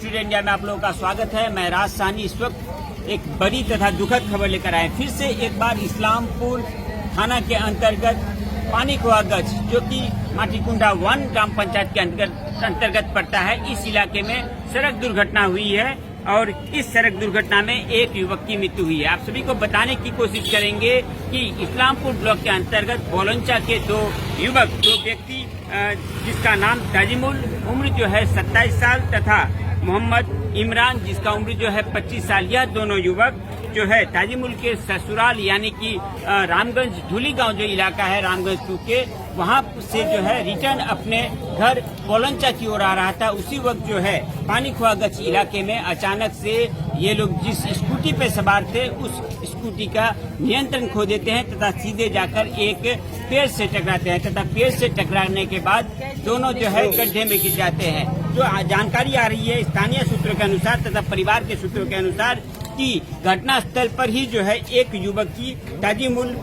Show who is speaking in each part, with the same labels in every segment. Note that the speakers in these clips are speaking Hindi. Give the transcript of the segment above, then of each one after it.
Speaker 1: टुडे इंडिया में आप लोगों का स्वागत है। मैं राज साहनी इस वक्त एक बड़ी तथा दुखद खबर लेकर आए फिर से एक बार इस्लामपुर थाना के अंतर्गत पानी गज, जो कि माटीकुंडा वन ग्राम पंचायत के अंतर्गत अंतर्गत पड़ता है, इस इलाके में सड़क दुर्घटना हुई है और इस सड़क दुर्घटना में एक युवक की मृत्यु हुई है। आप सभी को बताने की कोशिश करेंगे कि इस्लामपुर ब्लॉक के अंतर्गत बोलंचा के दो युवक, दो व्यक्ति जिसका नाम ताजिमुल, उम्र जो है 27 साल तथा मोहम्मद इमरान, जिसका उम्र जो है 25 साल, यह दोनों युवक जो है ताजिमुल के ससुराल, यानी कि रामगंज धूली गाँव जो इलाका है, रामगंज टू के वहाँ से जो है रिटर्न अपने घर कोलंचा की ओर आ रहा था। उसी वक्त जो है पानी खुआ गच इलाके में अचानक से ये लोग जिस स्कूटी पे सवार थे, उस स्कूटी का नियंत्रण खो देते हैं तथा सीधे जाकर एक पेड़ से टकराते हैं तथा पेड़ से टकराने के बाद दोनों जो है गड्ढे में गिर जाते हैं। जो जानकारी आ रही है स्थानीय सूत्रों के अनुसार तथा परिवार के सूत्रों के अनुसार कि घटनास्थल पर ही जो है एक युवक की ताजीमुल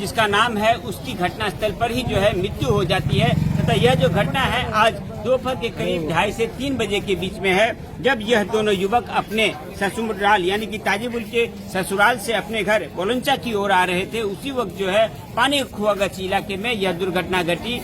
Speaker 1: जिसका नाम है, उसकी घटनास्थल पर ही जो है मृत्यु हो जाती है। तथा यह जो घटना है, आज दोपहर के करीब ढाई से तीन बजे के बीच में है, जब यह दोनों युवक अपने ससुराल, यानी कि ताजीबुल के ससुराल से अपने घर कोलंचा की ओर आ रहे थे। उसी वक्त जो है, पानी खुआगच इलाके में यह दुर्घटना घटी।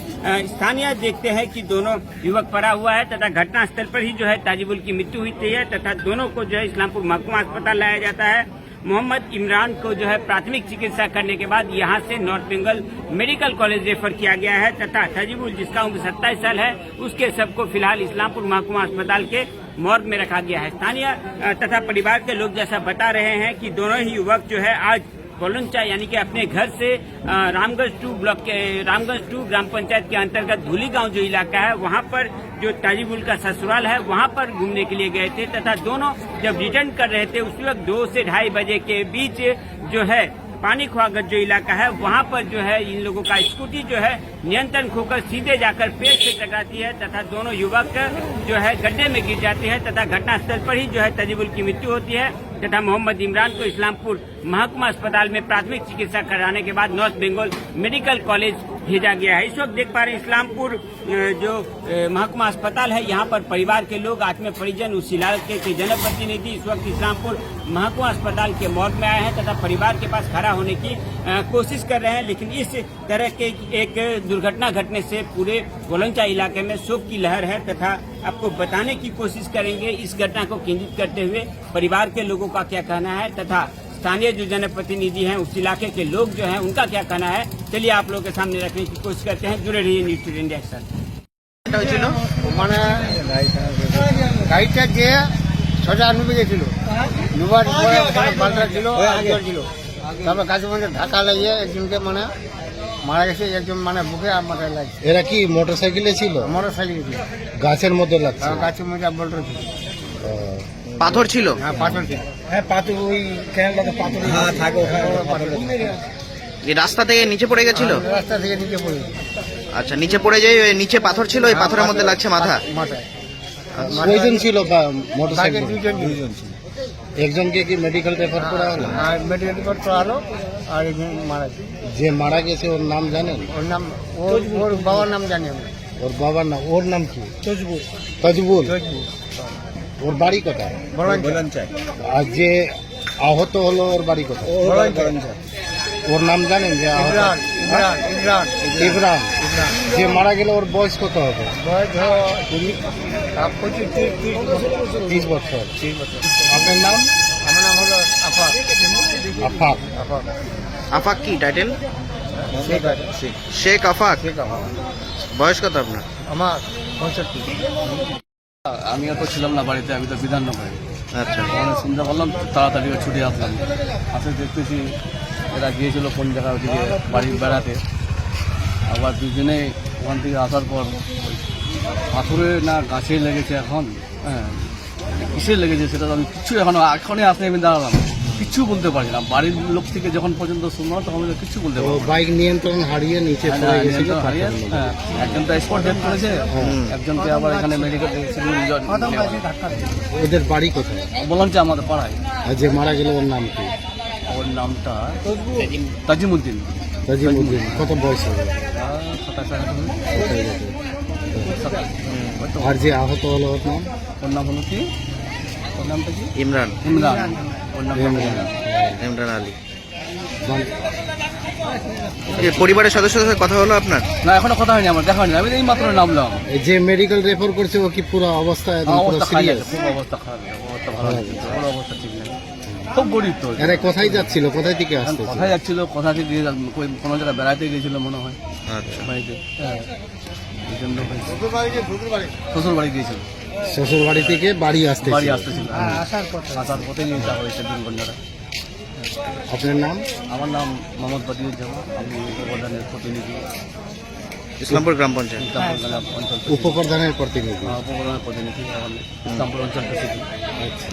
Speaker 1: स्थानीय देखते हैं कि दोनों युवक पड़ा हुआ है तथा घटनास्थल पर ही जो है, ताजीबुल की मृत्यु हुई है तथा दोनों को जो है, इस्लामपुर महकुमा अस्पताल लाया जाता है। मोहम्मद इमरान को जो है प्राथमिक चिकित्सा करने के बाद यहाँ से north Bengal medical college refer किया गया है तथा तजीबुल जिसका उम्र सत्ताईस साल है, उसके सबको फ़िलहाल इस्लामपुर महकुमा अस्पताल के मॉर्ग में रखा गया है। स्थानीय तथा परिवार के लोग जैसा बता रहे हैं कि दोनों ही युवक जो है आज कोलंचा यानी कि अपने घर से रामगंज टू ब्लॉक के रामगंज टू ग्राम पंचायत के अंतर्गत धूली गाँव जो इलाका है, वहाँ पर जो ताजीबुल का ससुराल है, वहाँ पर घूमने के लिए गए थे तथा दोनों जब रिटर्न कर रहे थे, उस वक्त दो से ढाई बजे के बीच जो है पानी खुआगत जो इलाका है, वहाँ पर जो है इन लोगों का स्कूटी जो है नियंत्रण खोकर सीधे जाकर पेड़ से टकराती है तथा दोनों युवक जो है गड्ढे में गिर जाते हैं तथा घटनास्थल पर ही जो है तजीबुल की मृत्यु होती है तथा मोहम्मद इमरान को इस्लामपुर महकुमा अस्पताल में प्राथमिक चिकित्सा कराने के बाद नॉर्थ बंगाल मेडिकल कॉलेज भेजा गया है। इस वक्त देख पा रहे इस्लामपुर जो महकुमा अस्पताल है, यहाँ पर परिवार के लोग आत्मीय परिजन उस इलाके के जनप्रतिनिधि इस वक्त इस्लामपुर महकुमा अस्पताल के मॉर्ग में आए हैं तथा परिवार के पास खड़ा होने की कोशिश कर रहे हैं, लेकिन इस तरह के एक दुर्घटना घटने से पूरे गोलंचा इलाके में शोक की लहर है तथा आपको बताने की कोशिश करेंगे इस घटना को केंद्रित करते हुए परिवार के लोगों का क्या कहना है तथा स्थानीय जो जनप्रतिनिधि हैं उस इलाके के लोग जो हैं उनका क्या कहना है चलिए आप लोगों के सामने रखने की कोशिश करते हैं जुड़े रहिए न्यूज टुडे इंडिया के साथ
Speaker 2: এটা হয়েছিল
Speaker 3: মানে গাড়িটা যে সোজা নুবে গেছিল নুবার পরে ওখানে পাল্টা ছিল একজন ছিল তারপর গাছের মধ্যে ঢাকা লাগিয়ে একজনকে মানে মারা গেছে একজন মানে বুকে মাথায় লাগছে।
Speaker 2: এরা কি মোটর সাইকেলে ছিল?
Speaker 3: মোটর সাইকেল ছিল।
Speaker 2: গাছের মধ্যে লাগছে?
Speaker 3: গাছের মধ্যে বল্টর ছিল।
Speaker 4: পাথর ছিল?
Speaker 3: হ্যাঁ পাথর ছিল।
Speaker 2: হ্যাঁ পাথর ওই ক্যানেলটাতে পাথর হ্যাঁ থাকে
Speaker 4: রাস্তা থেকে নিচে পড়ে গেছিল?
Speaker 3: রাস্তা থেকে নিচে পড়ে।
Speaker 4: আচ্ছা নিচে পড়ে যাই ওই নিচে পাথর ছিল ওই পাথরের মধ্যে লাগছে মাথা?
Speaker 3: মাথায়
Speaker 2: কয়জন ছিল মোটর সাইকেল
Speaker 3: দুজন দুজন ছিল।
Speaker 2: একজনকে কি মেডিকেল রেফার করা হলো?
Speaker 3: আর মেডিকেল রিপোর্ট করালো আর একজন মারা গেছে।
Speaker 2: যে মারা গেছে ওর নাম জানেন?
Speaker 3: ওর নাম ওর ওর বাবার নাম জানি আমি
Speaker 2: ওর বাবার নাম ওর নাম কি?
Speaker 3: তজবুল
Speaker 2: তজবুল
Speaker 3: তজবুল
Speaker 2: ওর বাড়ি কোথায়? আর যে আহত হলো ওর বাড়ি কোথায়? ওর নাম জানেন যে
Speaker 3: ইমরান
Speaker 2: যে মারা গেলে ওর বয়স কত হবে?
Speaker 3: তিরিশ বছর।
Speaker 2: আপনার নাম?
Speaker 3: আমার নাম হলো আফাক
Speaker 2: আফাক।
Speaker 3: আফাক।
Speaker 4: কি টাইটেল
Speaker 3: শেখ আছে শেখ
Speaker 4: শেখ আফাক। বয়স কত আপনার?
Speaker 3: আমার পঁয়ষট্টি।
Speaker 5: আমি আর ছিলাম না বাড়িতে আমি তো বিধাননগরে।
Speaker 4: আচ্ছা।
Speaker 5: ওখানে শুনতে পারলাম তাড়াতাড়ি ছুটে আসলাম। আসে দেখতেছি এরা গিয়েছিল কোন জায়গায় ওদিকে বাড়ি বেড়াতে। আবার দুজনে ওখান থেকে আসার পর পাথরে না গাছে লেগেছে এখন? হ্যাঁ। কিসে লেগেছে সেটা তো আমি কিচ্ছু এখন এখনই আসলে আমি দাঁড়ালাম। কিচ্ছু বলতে পারি না। বাড়ির লোক থেকে যখন পর্যন্ত শুনলাম তখন কিচ্ছু বলতে
Speaker 2: ও
Speaker 5: পারি
Speaker 2: বাইক নিয়ন্ত্রণ হারিয়ে নিচে
Speaker 5: হ্যাঁ,
Speaker 2: পড়ে
Speaker 5: হ্যাঁ,
Speaker 2: গেছিল
Speaker 5: হারিয়ে, হ্যাঁ, একজন তো স্পট ডেথ করেছে একজনকে আবার এখানে মেডিকেল
Speaker 2: ওদের বাড়ি কোথায়?
Speaker 5: বললাম যে আমাদের পাড়ায়।
Speaker 2: আর যে মারা গেল ওর নাম কি?
Speaker 5: ওর নামটা তাজিমুদ্দিন।
Speaker 2: রাজিমুদ্দিন কত বয়স হবে? আর যে আহত হলো ওর নাম?
Speaker 5: ওর নাম হলো কি? ওর নামটা কি?
Speaker 4: ইমরান।
Speaker 5: ইমরান। ওর নাম ইমরান।
Speaker 4: ইমরান। আলী। পরিবারের সদস্যদের সাথে কথা হলো আপনার?
Speaker 5: না এখনও কথা হয়নি আমার দেখা হয়নি। আমি এই মাত্র নামলাম।
Speaker 2: এই যে মেডিকেল রেফার করছে ও কি পুরো অবস্থা একদম
Speaker 5: অবস্থা খারাপ অবস্থা খারাপ অবস্থা ভালো ওর অবস্থা ঠিক খুব গরিব তো।
Speaker 2: আরে কোথায় যাচ্ছিল? কোথায় থেকে
Speaker 5: এখন
Speaker 2: আসতেছে?
Speaker 5: কোথায় যাচ্ছিল? কোথা থেকে কোনো জায়গায় বেড়াতে গিয়েছিল মনে হয়।
Speaker 4: আচ্ছা।
Speaker 5: বাড়িতে। হ্যাঁ।
Speaker 3: শ্বশুর বাড়ি গিয়ে শ্বশুর বাড়ি
Speaker 5: শ্বশুর বাড়ি গিয়েছিল।
Speaker 2: শ্বশুর বাড়ি থেকে বাড়ি আসতে
Speaker 5: বাড়ি আসতেছিল আসার পথে। আসার পথে নিয়ে যা হয়েছে দুর্ঘটনাটা
Speaker 2: আপনার নাম?
Speaker 5: আমার নাম মোহাম্মদ বদিউজ্জামান। আমি উপপ্রধানের প্রতিনিধি।
Speaker 4: ইসলামপুর গ্রাম পঞ্চায়েত।
Speaker 2: উপপ্রধানের প্রতিনিধি।
Speaker 5: উপপ্রধানের প্রতিনিধি। আমার ইসলামপুর অঞ্চল প্রতিনিধি
Speaker 2: আচ্ছা।